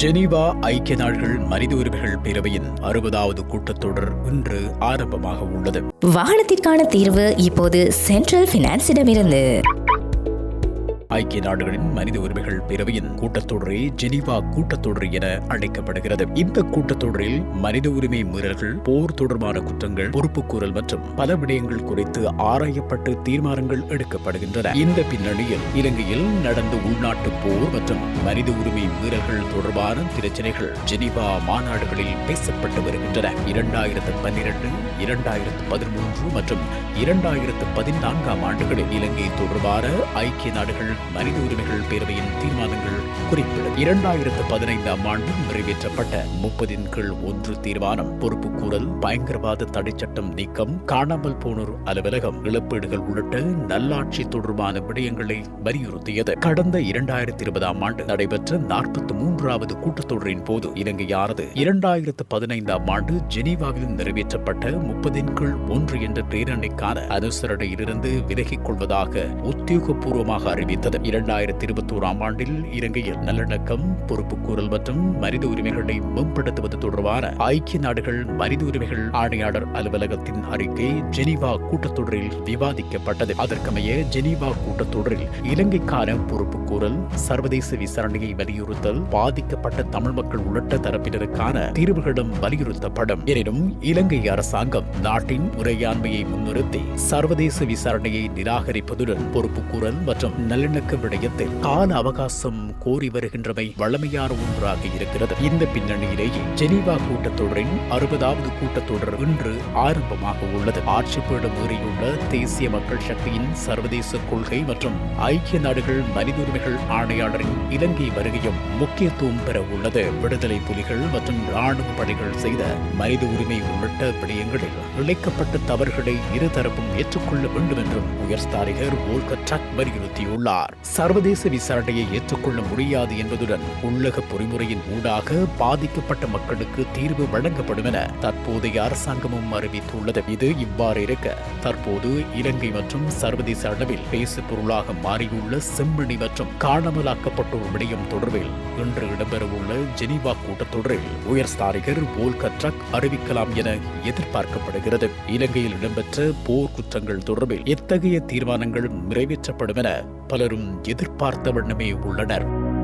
Geneva ஐக்கிய நாடுகள் மனித உரிமைகள் பேரவையின் அறுபதாவது கூட்டத்தொடர் இன்று ஆரம்பமாக உள்ளது. வாகனத்திற்கான தீர்வு இப்போது சென்ட்ரல் பினான்ஸிடமிருந்து ஐக்கிய நாடுகளின் மனித உரிமைகள் பேரவையின் கூட்டத்தொடரே ஜெனீவா கூட்டத்தொடர் என அழைக்கப்படுகிறது. இந்த கூட்டத்தொடரில் மனித உரிமை மீறல்கள் போர் தொடர்பான குற்றங்கள் பொறுப்புக்கூறல் மற்றும் பல விடயங்கள் குறித்து ஆராயப்பட்டு தீர்மானங்கள் எடுக்கப்படுகின்றன. இந்த பின்னணியில் இலங்கையில் நடந்த உள்நாட்டு போர் மற்றும் மனித உரிமை மீறல்கள் தொடர்பான பிரச்சனைகள் ஜெனீவா மாநாடுகளில் பேசப்பட்டு வருகின்றன. இரண்டாயிரத்து பன்னிரண்டு இரண்டாயிரத்து பதிமூன்று மற்றும் இரண்டாயிரத்து பதினான்காம் ஆண்டுகளில் இலங்கை தொடர்பான ஐக்கிய நாடுகள் மனித உரிமைகள் பேரவையின் தீர்மானங்கள் குறிப்பிடும் இரண்டாயிரத்து பதினைந்தாம் ஆண்டு நிறைவேற்றப்பட்ட முப்பதின் கீழ் ஒன்று தீர்மானம் பொறுப்புக்கூறல் பயங்கரவாத தடை சட்டம் நீக்கம் காணாமல் போனோர் அலுவலகம் இழப்பீடுகள் உள்ளிட்ட நல்லாட்சி தொடர்பான விடயங்களை வலியுறுத்தியது. கடந்த இரண்டாயிரத்தி இருபதாம் ஆண்டு நடைபெற்ற நாற்பத்தி மூன்றாவது கூட்டத்தொடரின் போது இலங்கையானது இரண்டாயிரத்து பதினைந்தாம் ஆண்டு ஜெனீவாவில் நிறைவேற்றப்பட்ட முப்பதின் கீழ் ஒன்று என்ற பிரேரணைக்கான அனுசரணையிலிருந்து விலகிக் கொள்வதாக உத்தியோகபூர்வமாக அறிவித்தது. இரண்டாயிரத்தி இருபத்தி ஓராம் ஆண்டில் இலங்கையில் நல்லிணக்கம் பொறுப்புக்கூறல் மற்றும் மனித உரிமைகளை மேம்படுத்துவது தொடர்பான ஐக்கிய நாடுகள் மனித உரிமைகள் ஆணையாளர் அலுவலகத்தின் அறிக்கை ஜெனீவா கூட்டத்தொடரில் விவாதிக்கப்பட்டது. அதற்கமைய ஜெனீவா கூட்டத்தொடரில் இலங்கைக்கான பொறுப்புக்கூறல் சர்வதேச விசாரணையை வலியுறுத்தல் பாதிக்கப்பட்ட தமிழ் மக்கள் உள்ளிட்ட தரப்பினருக்கான தீர்வுகளும் வலியுறுத்தப்படும். எனினும் இலங்கை அரசாங்கம் நாட்டின் உரையாண்மையை முன்னிறுத்தி சர்வதேச விசாரணையை நிராகரிப்பதுடன் பொறுப்புக்கூறல் மற்றும் நல்லிணக்க விடயத்தில் கால அவகாசம் கோரி வருகின்றமை வழமையான ஒன்றாக இருக்கிறது. இந்த பின்னணியிலேயே ஜெனீவா கூட்டத்தொடரின் அறுபதாவது கூட்டத்தொடர் இன்று ஆரம்பமாக உள்ளது. ஆட்சி பீடம் தேசிய மக்கள் சக்தியின் சர்வதேச கொள்கை மற்றும் ஐக்கிய நாடுகள் மனித உரிமைகள் ஆணையாளரின் இலங்கை வருகையும் முக்கியத்துவம் பெற உள்ளது. விடுதலை புலிகள் மற்றும் ராணுவ படைகள் செய்த மனித உரிமை உள்ளிட்ட விடயங்களில் இழைக்கப்பட்ட தவறுகளை இருதரப்பும் ஏற்றுக்கொள்ள வேண்டும் என்றும் உயர்ஸ்தாரிகர் ஓல்கர் ட்ரக் வலியுறுத்தியுள்ளார். கூறினார் சர்வதேச விசாரணையை ஏற்றுக்கொள்ள முடியாது என்பதுடன் உள்ளக பொறிமுறையின் ஊடாக பாதிக்கப்பட்ட மக்களுக்கு தீர்வு வழங்கப்படும் என தற்போதைய அரசாங்கமும் அறிவித்துள்ளது. இது இவ்வாறு இருக்க தற்போது இலங்கை மற்றும் சர்வதேச அளவில் பேசு பொருளாக மாறியுள்ள செம்மணி மற்றும் காணாமலாக்கப்பட்டோர் விடயம் தொடர்பில் இன்று இடம்பெறவுள்ள ஜெனீவா கூட்டத்தொடரில் உயர்ஸ்தாரிகர் போல்கர் ட்ரக் அறிவிக்கலாம் என எதிர்பார்க்கப்படுகிறது. இலங்கையில் இடம்பெற்ற போர் குற்றங்கள் தொடர்பில் எத்தகைய தீர்மானங்கள் நிறைவேற்றப்படும் என பலரும் எதிர்பார்த்த வண்ணமே உள்ளனர்.